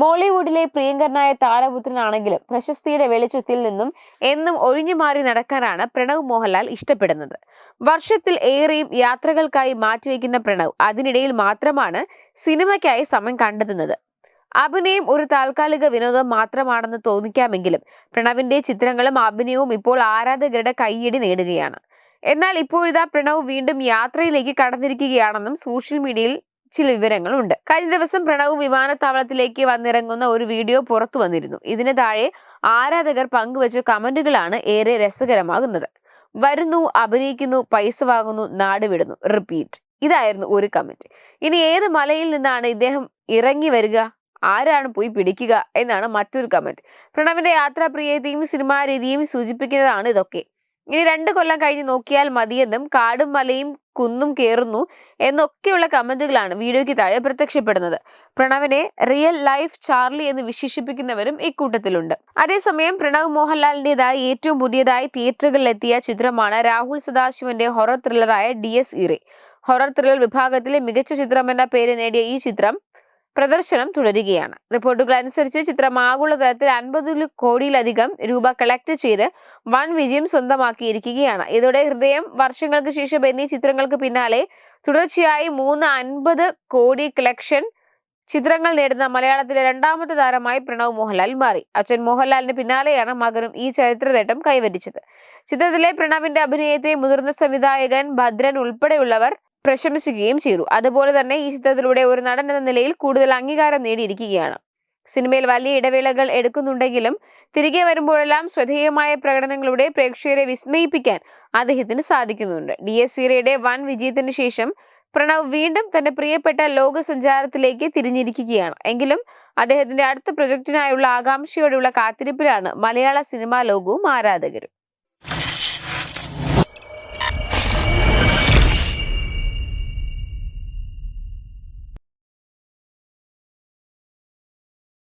മോളിവുഡിലെ പ്രിയങ്കരനായ താരപുത്രനാണെങ്കിലും പ്രശസ്തിയുടെ വെളിച്ചത്തിൽ നിന്നും എന്നും ഒഴിഞ്ഞു മാറി നടക്കാനാണ് പ്രണവ് മോഹൻലാൽ ഇഷ്ടപ്പെടുന്നത്. വർഷത്തിൽ ഏറെയും യാത്രകൾക്കായി മാറ്റിവെക്കുന്ന പ്രണവ് അതിനിടയിൽ മാത്രമാണ് സിനിമയ്ക്കായി സമയം കണ്ടെത്തുന്നത്. അഭിനയം ഒരു താൽക്കാലിക വിനോദം മാത്രമാണെന്ന് തോന്നിക്കാമെങ്കിലും പ്രണവിന്റെ ചിത്രങ്ങളും അഭിനയവും ഇപ്പോൾ ആരാധകരുടെ കയ്യടി നേടുകയാണ്. എന്നാൽ ഇപ്പോഴിതാ പ്രണവ് വീണ്ടും യാത്രയിലേക്ക് കടന്നിരിക്കുകയാണെന്നും സോഷ്യൽ മീഡിയയിൽ ചില വിവരങ്ങളുണ്ട്. കഴിഞ്ഞ ദിവസം പ്രണവ് വിമാനത്താവളത്തിലേക്ക് വന്നിറങ്ങുന്ന ഒരു വീഡിയോ പുറത്തു വന്നിരുന്നു. ഇതിന് താഴെ ആരാധകർ പങ്കുവച്ച കമന്റുകളാണ് ഏറെ രസകരമാകുന്നത്. വരുന്നു അഭിനയിക്കുന്നു പൈസ വാങ്ങുന്നു നാട് വിടുന്നു. റിപ്പീറ്റ്. ഇതായിരുന്നു ഒരു കമന്റ്. ഇനി ഏത് മലയിൽ നിന്നാണ് ഇദ്ദേഹം ഇറങ്ങി വരിക? ആരാണ് പോയി പിടിക്കുക? എന്നാണ് മറ്റൊരു കമന്റ്. പ്രണവിന്റെ യാത്രാപ്രിയതയും സിനിമാ രീതിയും സൂചിപ്പിക്കുന്നതാണ് ഇതൊക്കെ. ഇനി രണ്ട് കൊല്ലം കഴിഞ്ഞ് നോക്കിയാൽ മതിയെന്നും കാടും മലയും കുന്നും കയറുന്നു എന്നൊക്കെയുള്ള കമന്റുകളാണ് വീഡിയോയ്ക്ക് താഴെ പ്രത്യക്ഷപ്പെടുന്നത്. പ്രണവിനെ റിയൽ ലൈഫ് ചാർലി എന്ന് വിശേഷിപ്പിക്കുന്നവരും ഇക്കൂട്ടത്തിലുണ്ട് അതേസമയം പ്രണവ് മോഹൻലാലിന്റേതായി ഏറ്റവും പുതിയതായി തിയേറ്ററുകളിലെത്തിയ ചിത്രമാണ് രാഹുൽ സദാശിവന്റെ ഹൊറർ ത്രില്ലറായ D S Irae horror thriller വിഭാഗത്തിലെ മികച്ച ചിത്രം എന്ന പേര് നേടിയ ഈ ചിത്രം പ്രദർശനം തുടരുകയാണ്. റിപ്പോർട്ടുകൾ അനുസരിച്ച് ചിത്രം ആഗോളതലത്തിൽ അൻപത് കോടിയിലധികം രൂപ കളക്ട് ചെയ്ത് വൻ വിജയം സ്വന്തമാക്കിയിരിക്കുകയാണ്. ഇതോടെ ഹൃദയം വർഷങ്ങൾക്ക് ശേഷം എന്നീ ചിത്രങ്ങൾക്ക് പിന്നാലെ തുടർച്ചയായി മൂന്ന് അൻപത് കോടി കളക്ഷൻ ചിത്രങ്ങൾ നേടുന്ന മലയാളത്തിലെ രണ്ടാമത്തെ താരമായി പ്രണവ് മോഹൻലാൽ മാറി. അച്ഛൻ മോഹൻലാലിന് പിന്നാലെയാണ് മകനും ഈ ചരിത്ര നേട്ടം കൈവരിച്ചത്. ചിത്രത്തിലെ പ്രണവിന്റെ അഭിനയത്തെ മുതിർന്ന സംവിധായകൻ ഭദ്രൻ ഉൾപ്പെടെയുള്ളവർ പ്രശംസിക്കുകയും ചെയ്തു. അതുപോലെ തന്നെ ഈ ചിത്രത്തിലൂടെ ഒരു നടൻ എന്ന നിലയിൽ കൂടുതൽ അംഗീകാരം നേടിയിരിക്കുകയാണ്. സിനിമയിൽ വലിയ ഇടവേളകൾ എടുക്കുന്നുണ്ടെങ്കിലും തിരികെ വരുമ്പോഴെല്ലാം ശ്രദ്ധേയമായ പ്രകടനങ്ങളുടെ പ്രേക്ഷകരെ വിസ്മയിപ്പിക്കാൻ അദ്ദേഹത്തിന് സാധിക്കുന്നുണ്ട്. ഡി എസ് സീറയുടെ വൻ വിജയത്തിന് ശേഷം പ്രണവ് വീണ്ടും തന്റെ പ്രിയപ്പെട്ട ലോക സഞ്ചാരത്തിലേക്ക് തിരിഞ്ഞിരിക്കുകയാണ്. എങ്കിലും അദ്ദേഹത്തിന്റെ അടുത്ത പ്രൊജക്ടിനായുള്ള ആകാംക്ഷയോടെയുള്ള കാത്തിരിപ്പിലാണ് മലയാള സിനിമാ ലോകവും ആരാധകരും.